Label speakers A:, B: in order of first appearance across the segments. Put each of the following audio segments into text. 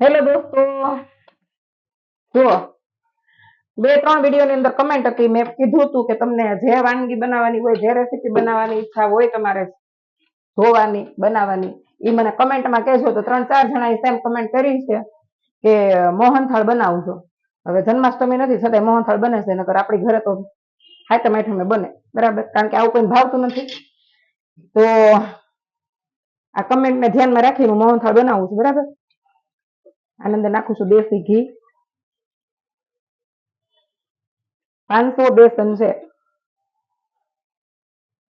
A: Hello દોસ્તો. જુઓ. બે, ત્રણ વિડીયોની અંદર કમેન્ટ હતી. મેં કીધું હતું કે તમને જે વાનગી બનાવવાની હોય, જે રેસીપી બનાવવાની ઈચ્છા હોય, તમારે જોવાની, બનાવવાની. એ મને કમેન્ટમાં કહેજો. તો ત્રણ, ચાર જણાએ સેમ કમેન્ટ કરી છે કે, મોહનથાળ બનાવજો. હવે જન્માષ્ટમી નથી છતાંય મોહનથાળ બને છે. નકર આપણી ઘરે તો હાથમ આઠમે બને. બરાબર? કારણ કે આવું કોઈ ભાવતું નથી. તો આ કમેન્ટને ધ્યાનમાં રાખીને હું મોહનથાળ બનાવું છું, બરાબર? આનંદ નાખું છું દેશી ઘી. પાંચસો બેસન છે.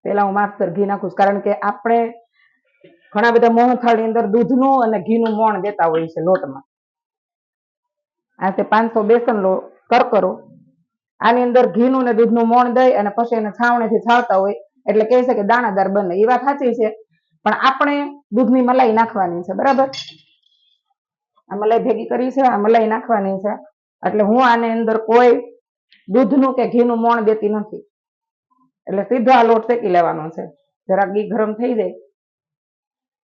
A: પેલા હું માસ્તર ઘી નાખું કારણ કે આપણે ઘણા બધા મોહનથાળની અંદર દૂધનું અને ઘીનું મોણ દેતા હોય છે લોટમાં. આ છે પાંચસો બેસન લો કરકરો આની અંદર ઘીનું ને દૂધનું મોણ દઈ અને પછી એને છાવણીથી છાવતા હોય, એટલે કહે છે કે દાણાદાર બને. એ વાત સાચી છે. પણ આપણે દૂધની મલાઈ નાખવાની છે, બરાબર? આ મલાઈ ભેગી કરી છે, આ મલાઈ નાખવાની છે. એટલે હું આની અંદર કોઈ દૂધનું કે ઘીનું મોણ દેતી નથી. એટલે સીધો આ લોટ શેકી લેવાનો છે. જરાક ઘી ગરમ થઈ જાય,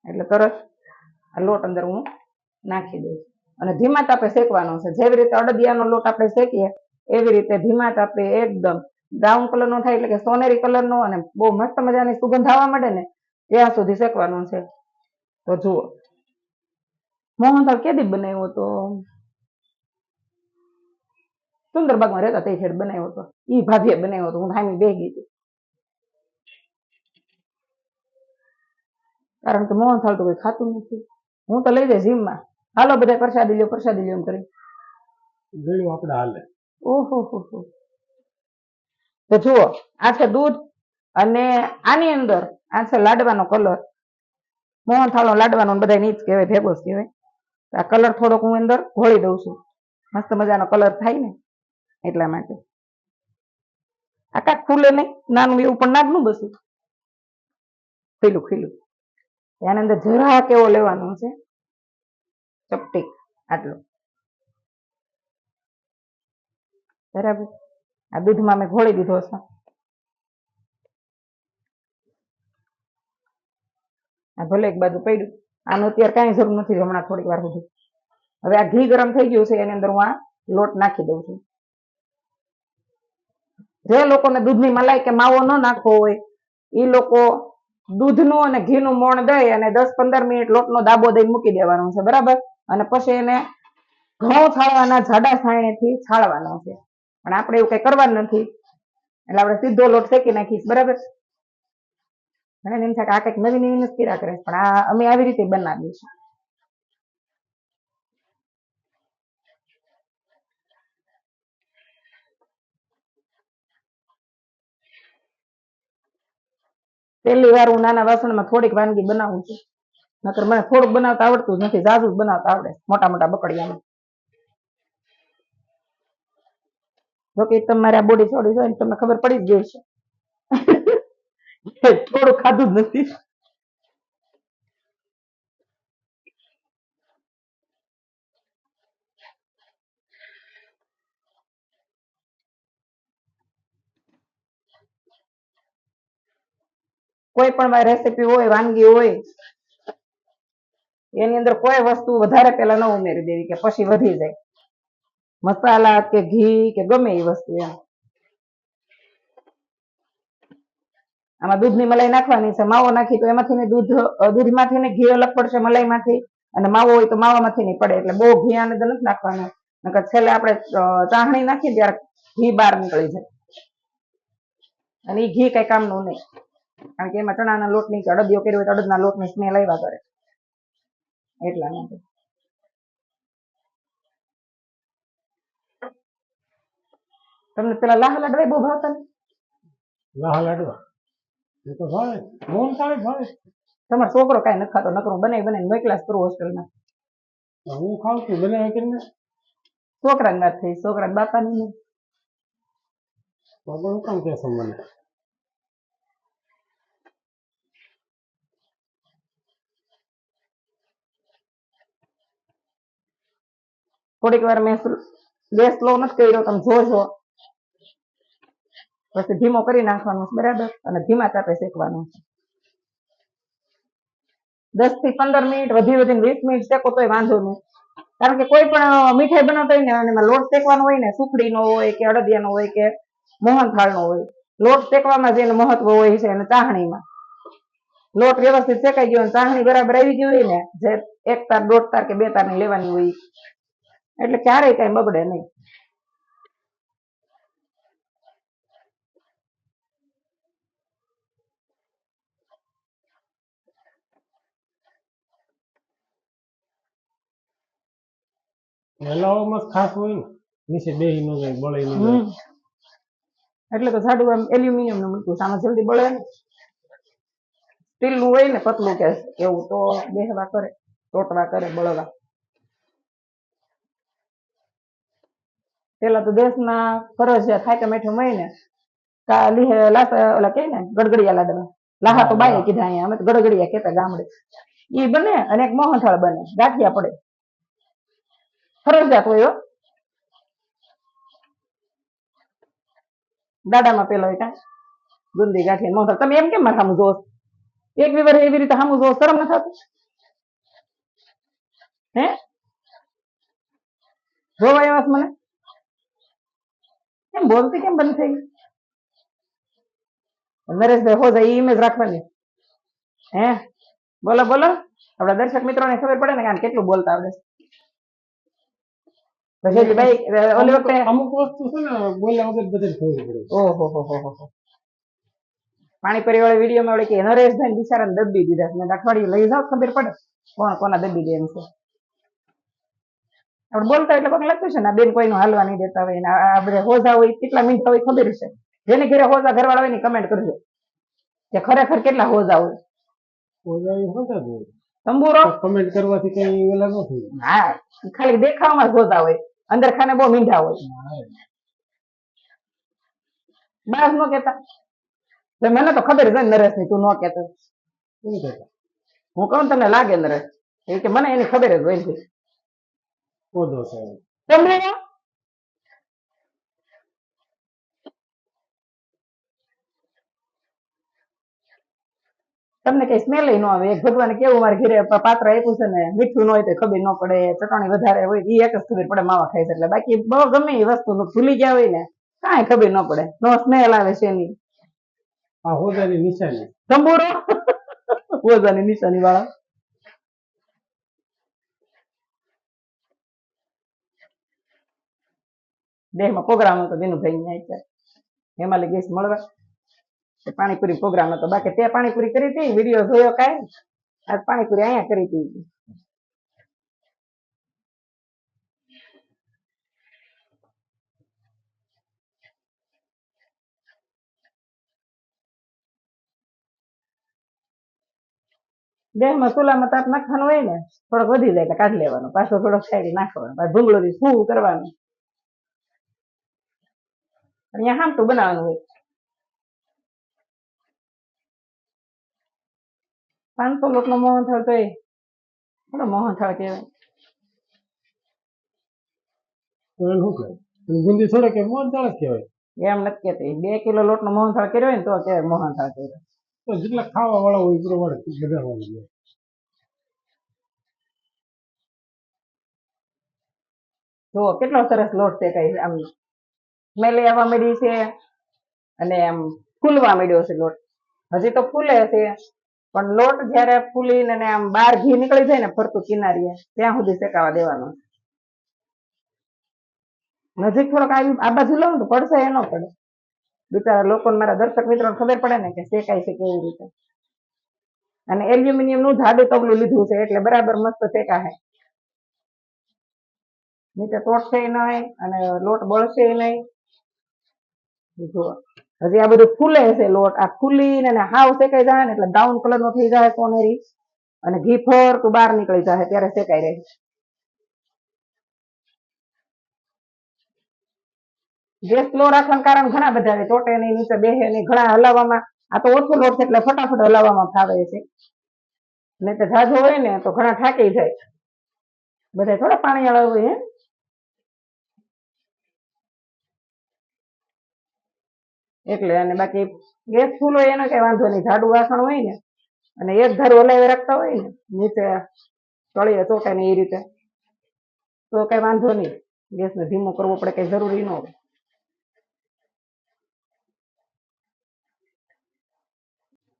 A: એટલે તરત આ લોટ અંદર હું નાખી દઈશ. અને ધીમા તાપે શેકવાનો છે. જેવી રીતે અડદિયાનો લોટ આપણે શેકીએ, એવી રીતે ધીમા તાપે એકદમ બ્રાઉન કલર નો થાય, એટલે કે સોનેરી કલર નો અને બહુ મસ્ત મજાની સુગંધ આવવા માંડે ને ત્યાં સુધી શેકવાનો છે. તો જુઓ. મોહનથાળ કેદી બનાવ્યો હતો સુંદરબાગમાં રહેતા તે છેડ બનાવ્યો હતો ઈ ભાભીએ બનાવ્યો હતો હું હામી બે ગઈ. હતી કારણ કે મોહનથાળ તો કોઈ ખાતું નથી. હું તો લઈ જઈશ જીમમાં. હાલો બધા પ્રસાદી લ્યો પ્રસાદી લ્યો એમ કરી
B: ગળ્યું આપણે હાલે.
A: ઓહો હો હો. તો જુઓ. આ છે દૂધ અને આની અંદર આ છે લાડવાનો કલર મોહન થાળો લાડવાનો બધા નીચ કહેવાય, ભેગો જ કહેવાય. આ કલર થોડોક હું અંદર ઘોળી દઉં છું. મસ્ત મજાનો કલર થાય ને એટલા માટે. આ કાંક ફૂલે નહીં, નાનું એવું પણ નાગનું બસું ખીલું ખીલું. એની અંદર જરા કેવો લેવાનો છે. ચપટી, આટલો. બરાબર? આ દૂધમાં મેં ઘોળી દીધો છે. આ ભલે એક બાજુ પડ્યું. આનું અત્યારે કાંઈ જરૂર નથી હમણાં થોડીક વાર સુધી. હવે આ ઘી ગરમ થઈ ગયું છે, એની અંદર હું આ લોટ નાખી દઉં છું. જે લોકોને દૂધની મલાઈ કે માવો ન નાખવો હોય, એ લોકો દૂધનું અને ઘીનું મોણ દઈ અને દસ પંદર મિનિટ લોટનો દાબો દઈ મૂકી દેવાનો છે, બરાબર? અને પછી એને ઘઉં છાળવાના જાડા છાણીથી છાળવાનો છે. પણ આપણે એવું કઈ કરવાનું નથી. એટલે આપણે સીધો લોટ શેકી નાખીશ, બરાબર? મને એમ થાય કે આ કંઈક નવી નવી નસ્કીરા કરે પણ આ અમે આવી રીતે બનાવીએ છીએ. પહેલી વાર હું નાના વાસણમાં થોડીક વાનગી બનાવું છું. નકર મને થોડુંક બનાવતા આવડતું જ નથી જાજુ જ બનાવતા આવડે મોટા મોટા બકડિયામાં. જોકે તમારે આ બોડી ચોડી હોય ને તમને ખબર પડી જ ગઈ છે થોડું ખાધું જ નથી. કોઈ પણ રેસીપી હોય, વાનગી હોય, એની અંદર કોઈ વસ્તુ વધારે પેલા ન ઉમેરી દેવી કે પછી વધી જાય. મસાલા કે ઘી કે ગમે એ વસ્તુ એમ. આમાં દૂધની મલાઈ નાખવાની છે, માવો નાખી તો એમાંથી દૂધ દૂધમાંથી ઘી અલગ પડશે મલાઈમાંથી અને માવો હોય તો માવામાંથી નહીં પડે, એટલે બહુ ઘી આને નથી નાખવાનું. નકર છેલ્લે આપણે ચાહણી નાખી ત્યારે ઘી બહાર નીકળી જાય. અને એ ઘી કઈ કામનું નહીં. કારણ કે એમાં ચણાના લોટની અડદિયો કર્યો હોય તો અડદના લોટની સ્મેલ આવ્યા કરે. એટલા માટે. તમને પેલા લાહ લાડવા બહુ ભાવતા
B: લાહ લાડવા? એ તો
A: તમારો છોકરો કાંઈ નખાતો ખાતો નકરું બનાવી બનાવી મોકલા જ કરું હોસ્ટેલમાં.
B: હું ખાઉં છું બનાવી કરીને.
A: છોકરાની વાત થઈ છોકરા બાપાની નહીં
B: બાબા કામ કહેશો મને?
A: થોડીક વાર મેં ગેસ સ્લો નથી કર્યો તમે જોજો. પછી ધીમો કરી નાખવાનો બરાબર? અને ધીમા તાપે શેકવાનો દસથી પંદર મિનિટ, વધી વધીને વીસ મિનિટ શેકો તોય વાંધો નહીં. કારણ કે કોઈ પણ મીઠાઈ બનાવતા હોય ને એમાં લોટ શેકવાનો હોય ને, સુખડીનો હોય કે અડદિયાનો હોય કે મોહનથાળનો હોય, લોટ શેકવામાં જેનું મહત્વ હોય છે અને ચાહણીમાં. લોટ વ્યવસ્થિત શેકાઈ ગયો ચાહણી બરાબર આવી ગઈ હોય ને, જે એક તાર, દોઢ તાર કે બે તારની લેવાની હોય. એટલે ક્યારેય કઈ બગડે નહીં.
B: હલાવવામાં જ ખાસ હોય ને. નીચે બેહી ન જાય બળે
A: એટલે તો જાડું આમ એલ્યુમિનિયમનું મૂક્યું સામે જલ્દી બળે ને. સ્ટીલનું હોય ને, પતલું કે એવું તો બેહવા કરે તોટવા કરે, બળવા. પેલા તો દેશના ફરજિયાત થાય મેઠું મહિને ને. લીહે લાસા, ઓલા કે ને, ગડગડિયા લાડવા. લાહા તો બાય કીધા અહીંયા, અમે તો ગડગડિયા કેતા ગામડે. ઈ બને અને એક મોહનથાળ બને, ગાંઠિયા પડે. ફરજિયાત હોય હો દાડામાં પેલો હોય કા ગુંદી ગાંઠિયા મોહનથાળ તમે એમ કેમ મારે સામું જોશ એક વિવર એવી રીતે સામું જોશ શરમ ન થતું હે જોવા આવ્યા છો મને કેમ બોલતી કેમ બંધ થઈ ગઈ? નરેશભાઈ હો જાય ઇમેજ રાખવાની હે બોલો બોલો આપણા દર્શક મિત્રોને ખબર પડે ને કે આને કેટલું બોલતા આવડે છે. પછી ઓલી વખતે
B: અમુક વસ્તુ છે ને બોલ્યા વગર બધે ખબર પડે
A: ઓહો હો હો હો હો. પાણીપુરી વાળી વિડીયોમાં ઓલી કે નરેશભાઈ બિચારાને દબી દીધા છે અઠવાડિયું લઈ જાવ ખબર પડે કોણ કોના દબી દે એમ છે આપણે બોલતા એટલે કોક લાગતું છે ને બેન કોઈનું હાલવા નહીં દેતા હોય આપણે હોજા હોય કેટલા મીઠા હોય ખબર છે જેને ઘરે હોજા ઘરવાળા હોય ને કમેન્ટ કરજો કે ખરેખર કેટલા હોજા હોય
B: તંબુ રો
A: તંબુરો
B: કમેન્ટ કરવાથી કઈ વેલા ન
A: હા ખાલી દેખાવામાં જ હોતા હોય અંદર ખાને બહુ મીંઢા હોય. બાસ નો કેતા મને તો ખબર છે ને નરેશની તું ન કેતો હું કહું તને લાગે નરેશ. એ કે મને એની ખબર જ હોય છે તમને તમને કઈ સ્મેલ ન આવે. એક ભગવાને કેવું મારે ઘરે પાત્ર આપ્યું છે ને મીઠું ન હોય તો ખબર ન પડે ચટણી વધારે હોય એ એક જ ખબર પડે માવા ખાય છે એટલે. બાકી બહુ ગમે એ વસ્તુ ભૂલી ગયા હોય ને કાંઈ ખબર ન પડે. નો સ્મેલ આવે છે એની.
B: હોદાની નિશાની.
A: તંબુરો. હોદાની નિશાની વાળા. દેહમાં પ્રોગ્રામ હતો દિનુભાઈ અત્યારે હેમાલી ગેસ મળવા. પાણીપુરી પ્રોગ્રામ હતો. બાકી તે પાણીપુરી કરી હતી, વીડિયો જોયો કાંઈ. આજ પાણીપુરી અહીંયા કરી હતી. દેહમાં ચૂલામાં તાપ નાખવાનું હોય ને, થોડોક વધી જાય એટલે કાઢી લેવાનો. પાછો થોડોક સાઈડ નાખવાનો. પાછો ભૂંગળો શું કરવાનું? અહીંયા હામટું બનાવવાનું હોય. પાંચસો લોટનો મોહનથાળ તો એ થોડો મોહનથાળ કહેવાય?
B: તો એને શું કહેવાય? બુંદી થોડે કે મોજ જ કહેવાય?
A: એમ નથી કહેતી. બે કિલો લોટનો મોહનથાળ કર્યો હોય ને તો કહેવાય મોહનથાળ કર્યો.
B: તો જેટલા ખાવા વાળા હોય એ પ્રમાણે બધા વાળી
A: જુઓ કેટલો સરસ લોટ છે છે આમ સ્મેલ આવવા માંડી છે અને આમ ફૂલવા માંડ્યો છે લોટ. હજી તો ફૂલે છે. પણ લોટ જ્યારે ફૂલીને ને આમ બહાર ઘી નીકળી જાય ને ફરતું કિનારીએ, ત્યાં સુધી શેકાવા દેવાનો. નજીક થોડોક આવી આ બાજુ લઉં તો પડશે, એ પડે. બિચારા લોકોને મારા દર્શક મિત્રોને ખબર પડે ને કે શેકાય છે કેવી રીતે. અને એલ્યુમિનિયમનું જાડું તબલું લીધું છે, એટલે બરાબર મસ્ત શેકાશે નીચે તોડશે નહીં, અને લોટ બળશે નહીં. જુઓ. હજી આ બધું ફૂલે છે લોટ. આ ફૂલીને અને હાવ શેકાઈ જાય ને એટલે બ્રાઉન કલર નો થઈ જાય સોનેરી. અને ઘી ફરતું બહાર નીકળી જાય ત્યારે શેકાઈ રહે ગેસ સ્લો રાખવાનું કારણ ઘણા બધા ચોટે નહીં નીચે બેહે નહીં ઘણા હલાવવામાં. આ તો ઓછો લોટ છે એટલે ફટાફટ હલાવવામાં ફાવે છે. નહીં તો ઝાઝો હોય ને તો ઘણા થાકી જાય. બધા થોડા પાણી વાળા હોય હે એટલે અને બાકી ગેસ ફૂલ હોય એનો કઈ વાંધો નહીં. જાડું વાસણ હોય ને, અને એક ધારું ઓલાવી રાખતા હોય ને, નીચે તળિયે ચોટે ને એ રીતે. તો કઈ વાંધો નહીં. ગેસને ધીમો કરવો પડે, કઈ જરૂરી ન હોય.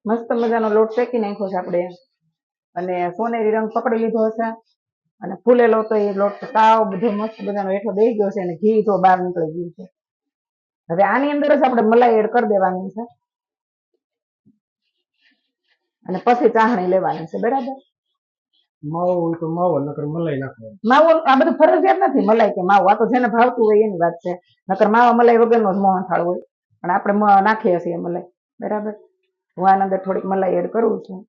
A: મસ્ત મજાનો લોટ શેકી નાખ્યો છે આપણે. અને સોનેરી રંગ પકડી લીધો છે અને ફૂલેલો તો એ લોટ સાવ બધો મસ્ત મજાનો હેઠો બેસી ગયો છે અને ઘી તો બહાર નીકળી ગયું છે. હવે આની અંદર જ આપણે મલાઈ એડ કરી દેવાની છે. અને પછી ચાહણી લેવાની છે બરાબર?
B: માવો હોય તો માવો નકર મલાઈ નાખવાનું.
A: માવો આ બધું ફરજિયાત નથી મલાઈ કે માવો. આ તો જેને ભાવતું હોય એની વાત છે. નકર માવા મલાઈ વગરનો જ મોહનથાળ હોય. પણ આપણે નાખીએ છીએ મલાઈ બરાબર? હું આના અંદર થોડીક મલાઈ એડ કરું છું.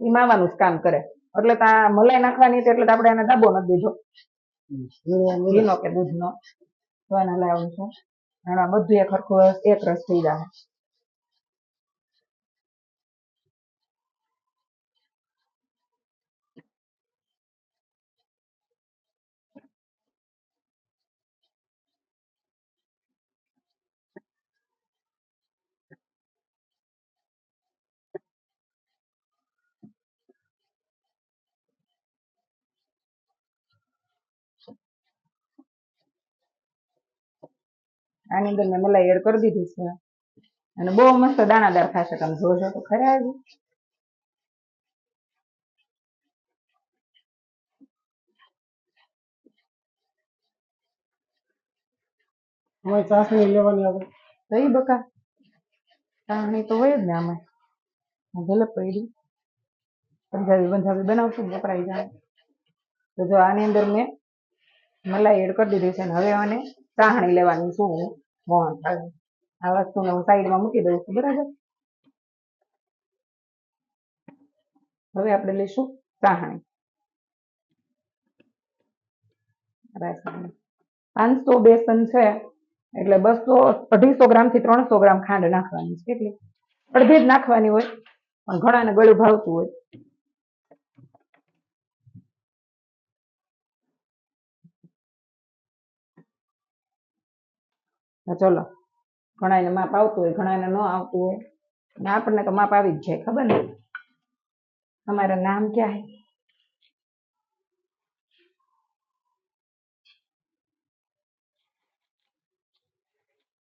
A: એ માવાનું જ કામ કરે. એટલે તો આ મલાઈ નાખવાની એટલે આપણે એને ડાબો નથી દીધો. ઘીનો કે દૂધનો. તો એને લાવું છું. અને બધું એક સરખું એક રસ થઈ જાય આની અંદર મેં મલાઈ એડ કરી દીધી છે. અને બહુ મસ્ત દાણાદાર થશે તમે જોજો તો ખરા આવી.
B: ચાસણી લેવાની
A: રહી બકા. ચાસણી તો હોય જ ને આમાં. ભલે પડી. પંજાબી પંજાબી બનાવશું વપરાઈ જાય. તો જો આની અંદર મેં મલાઈ એડ કરી દીધી છે અને હવે આને ચાસણી લેવાની હું. મોહન આ વસ્તુને હું સાઈડમાં મૂકી દઉં છું બરાબર? હવે આપણે લઈશું ચાહણી. પાંચસો બેસન છે, એટલે બસો, અઢીસો ગ્રામથી ત્રણસો ગ્રામ ખાંડ નાખવાની છે, કેટલી? અડધી જ નાખવાની હોય, પણ ઘણાને ગળું ભાવતું હોય. ચલો. ઘણાને માપ આવતું હોય ઘણાને ન આવતું હોય. ને આપણને તો માપ આવી જ જાય, ખબર ને? અમારા નામ ક્યાં હે?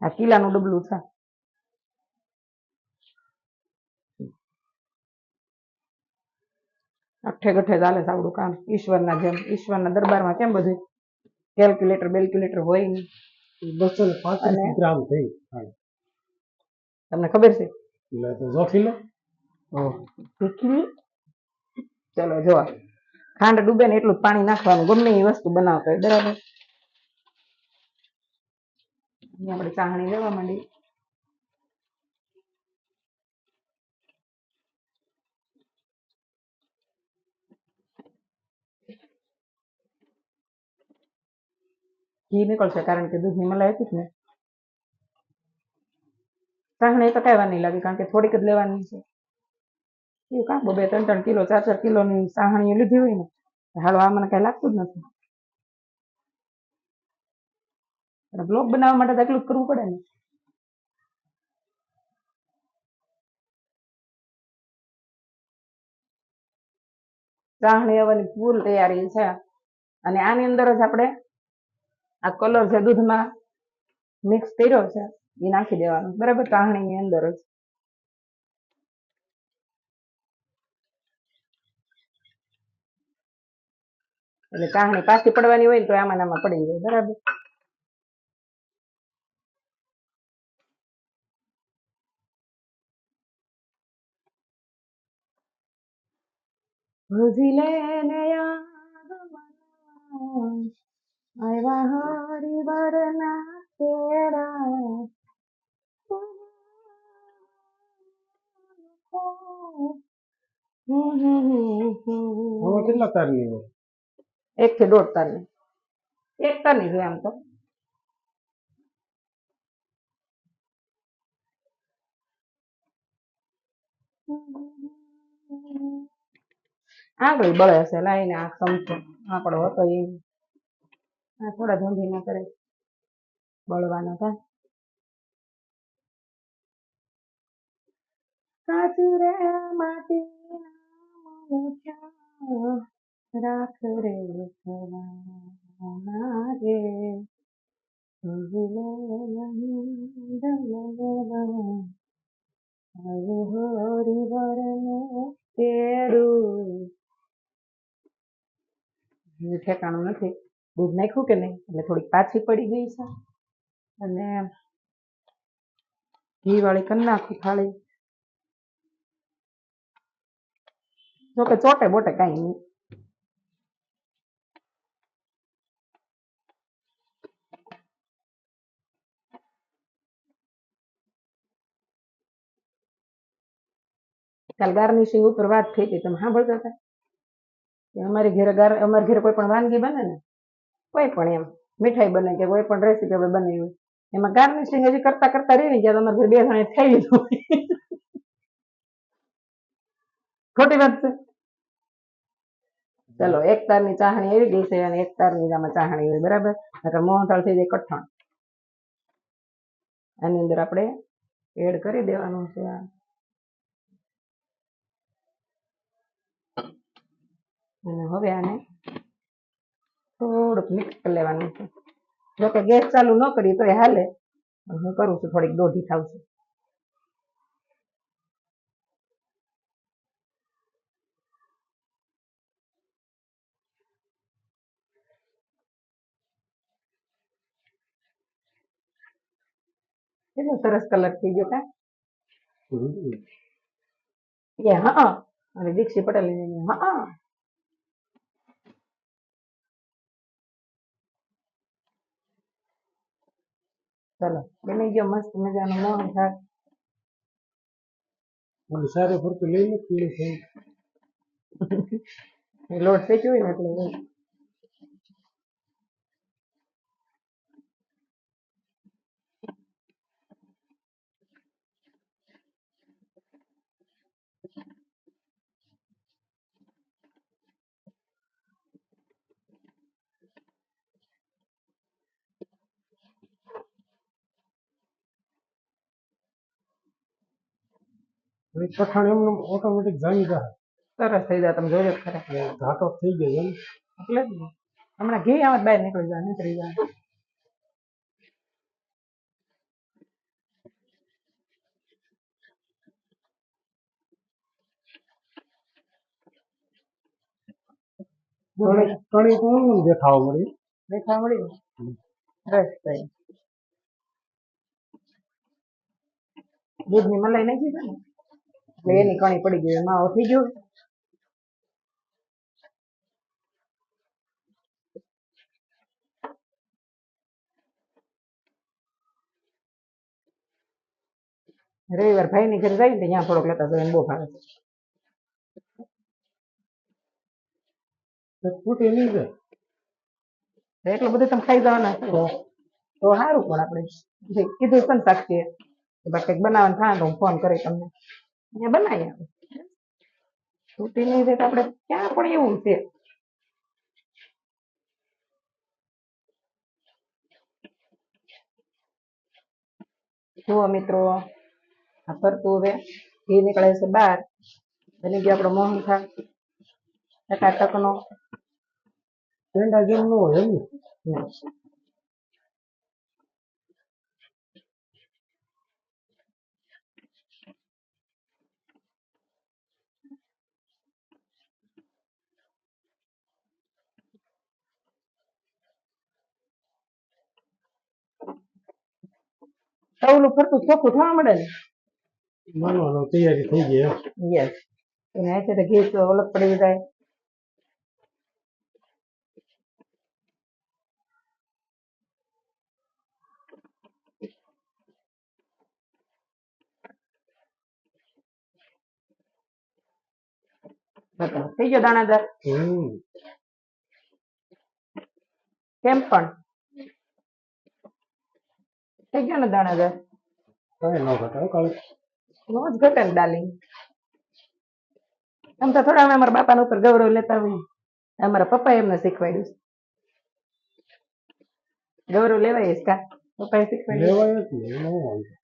A: આ કિલ્લાનું ડબલું છે. અઠે ગઠે ચાલે છે આવડું કામ. ઈશ્વરના જેમ, ઈશ્વરના દરબારમાં કેમ બધું કેલ્ક્યુલેટર બેલ્ક્યુલેટર હોય નહીં?
B: બસો ને પાંત્રીસ ગ્રામ થઈ.
A: તમને ખબર છે?
B: એટલે તો જોખી લો
A: ચલો જો ખાંડ ડૂબે ને એટલું જ પાણી નાખવાનું ગમે એ વસ્તુ બનાવતા હોય બરાબર? આપણે ચાહણી લેવા માંડી ઘી નીકળશે કારણ કે દૂધની મલાઈ હતી ને. ચાસણી તો કઈ વાર કારણ કે થોડીક જ લેવાની છે. એવું કાં? બબે ત્રણ ત્રણ કિલો, ચાર ચાર કિલોની સાહણીઓ લીધી હોય ને હાલો, આ મને કઈ લાગતું જ નથી. બ્લોગ બનાવવા માટે તો એટલું જ કરવું પડે ને. ચાહણી આવવાની પૂર તૈયારી છે. અને આની અંદર જ આપણે આ કલર જે દૂધમાં. મિક્સ કર્યો છે. એ નાખી દેવાનો. બરાબર કાહણીની અંદર જ. એટલે ચાસણી પાછી પડવાની હોય ને તો આમાં આમાં પડી જાય. બરાબર. ભજી લે આવ્યા હરિવરના કેળા
B: હવે કેટલા તારની હોય?
A: એક થી દોઢ તારની. એક તારની જોઈએ આમ તો. આગળ બળે છે લાઈને આ સમજો. આપણો હતો એ થોડા ધંધી ના કરે બળવાનો થાય સાચું રે માટીના મોઠા રાખ રે સવાના રે ભૂલે નહીં દલદલા. આવું હરિવરને તેડું. હજી ઠેકાણું નથી દૂધ નાખ્યું કે નહીં? એટલે થોડીક પાછી પડી ગઈ છે. અને ઘી વાળી કરી નાખું થાળી. જોકે ચોટે બોટે કાંઈ નહીં. કાલ ગાર્નિશિંગ ઉપર વાત થઈ હતી. તમે સાંભળતા હતા? અમારી ઘરે ગાર અમારી ઘરે કોઈ પણ વાનગી બને ને? કોઈ પણ એમ. મીઠાઈ બને કે કોઈ પણ રેસીપી આપણે બનાવી હોય. એમાં ગાર્નિશિંગ હજી કરતા કરતા રહી ને જ્યાં તમારે બે જણા થઈ લીધું ખોટી વાત છે. ચલો એક તારની ચાહણી એવી ગઈ છે અને એક તારની ની આમાં ચાહણી એવી બરાબર? નકર મોહનથાળ થઈ જાય કઠણ. આની અંદર આપણે એડ કરી દેવાનું છે આ. અને હવે આને થોડુંક મિક્સ કરી લેવાનું છે. જો કે ગેસ ચાલુ ન કરીએ તો એ હાલે હું કરું છું થોડીક દોઢી થાવ છું કેટલો સરસ કલર થઈ ગયો કા? એ હા અને દીક્ષી પટેલ હા. ચલો બની ગયો મસ્ત મજાનો મોહન થાળ
B: ઓલી સારું ફરતી લઈ લે પીળી થઈ
A: લોટ શેક્યો હોય ને એટલે
B: પઠાણ એમને ઓટોમેટિક જામી જાય
A: સરસ થઈ જાય તમે જોજો ખરા.
B: ઘાટો થઈ ગયો એમ.
A: એટલે જ હમણાં ઘી આમાં બહાર નીકળી જાય નીકળી જાય.
B: કણી કણી એમ મળી.
A: દેખા મળી થઈ દૂધની મલાઈ નાખી છે ને? એટલે એની કણી પડી ગઈ માવો થઈ ગયો. રવિવાર ભાઈ ની ઘરે જાય ને ત્યાં થોડોક લેતા જઈને બહુ ભાવે. એટલું બધું તમે ખાઈ જવાના. તો સારું પણ આપણે. કીધું પણ સાક્ષી સાક્ષીએ, કે ભાઈ કંઈક બનાવવાનું થાય તો હું ફોન કરી તમને. અહીંયા બનાવી આવે છૂટી નહીં થાય તો આપણે ક્યાં પણ એવું છે. જુઓ મિત્રો, આ ફરતું હવે. ઘી નીકળે છે બહાર. બની ગયો આપણો મોહનથાળ. ટકાટકનો.
B: ઝંડા જેમ ન હોય એમ ને
A: તવલું ફરતું ચોખ્ખું થવા મળે ને?
B: માનવાનો તૈયારી થઈ ગઈ
A: યસ એને અલગ પડી જાય. બતાવો થઈ ગયો દાણાદાર? કેમ પણ? થઈ ગયો ને દાણાદાર
B: કઈ ન ઘટાડો કાલે.
A: નો જ ઘટે ને આમ તો થોડા અમે અમારા બાપાના ઉપર ગૌરવ લેતા હોય. અમારા પપ્પા એમને શીખવાડ્યું ગૌરવ લેવાય કા? પપ્પાએ શીખવાડ્યું
B: ને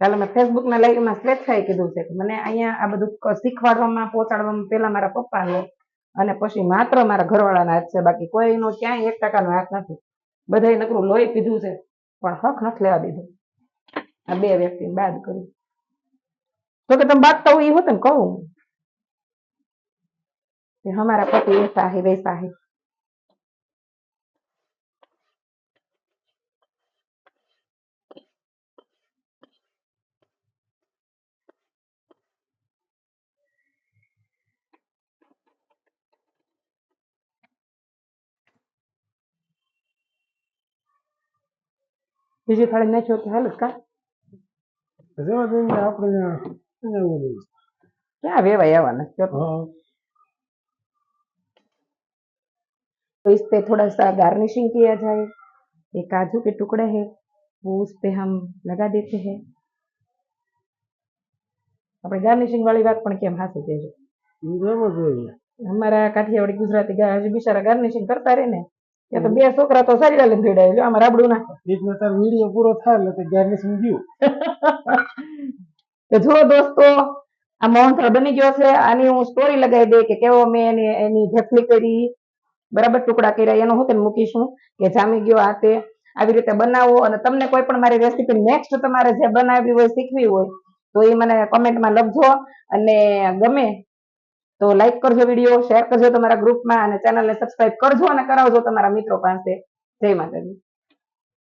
A: કાલે મેં ફેસબુક ના લાઈવમાં સ્વેચ્છાએ કીધું છે કે મને અહીંયા આ બધું શીખવાડવામાં પહોંચાડવામાં પેલા મારા પપ્પાનો અને પછી માત્ર મારા ઘરવાળાના હાથ છે બાકી કોઈનો ક્યાંય એક ટકાનો હાથ નથી. બધાય નકરું લોહી પીધું છે, પણ હક નથી લેવા દીધું. આ બે વ્યક્તિને બાદ કર્યું. તો કે તમે બાદ તો એ હોત ને કહું કે હમારા પતિ એસા હે વૈસા હે બીજી થાળી નાખ્યો તો હાલ કા
B: રેવા દે ને આપણે ત્યાં એવું નહીં.
A: ક્યાં વેવાય આવવાના કયો તો.
B: હા
A: तो इस पे थोड़ा सा गार्निशिंग किया जाए ये काजू के टुकड़े हैं वो उस पे हम लगा देते हैं આપણે ગાર્નિશિંગ વાળી વાત પણ કેમ હાસી દેજો
B: ઈ તો એમ જ હોય
A: અમારા કાઠિયાવાડી ગુજરાતી ગા- હજી બિચારા ગાર્નિશિંગ કરતા રહે ને તો બે છોકરા તો સારી લાલે ભેડાય જો આમાં રાબડું નાખો.
B: એટલે તાર વીડિયો પૂરો થાય એટલે તે ગાર્નિશિંગ ગયું.
A: તો જો દોસ્તો આ મોહનથાળ બની ગયો છે. આની હું સ્ટોરી લગાવી દે કે કેવો મેં એની એની ઢેફલી કરી. બરાબર ટુકડા કર્યા એનું હું તને મૂકીશું કે જામી ગયો આ તે. આવી રીતે બનાવો અને તમને કોઈ પણ મારી રેસીપી નેક્સ્ટ તમારે જે બનાવવી હોય શીખવી હોય તો એ મને કોમેન્ટમાં લખજો. અને ગમે તો લાઈક કરજો વીડિયો શેર કરજો તમારા ગ્રુપમાં અને ચેનલને સબસ્ક્રાઇબ કરજો અને કરાવજો તમારા મિત્રો પાસે. જય માતાજી.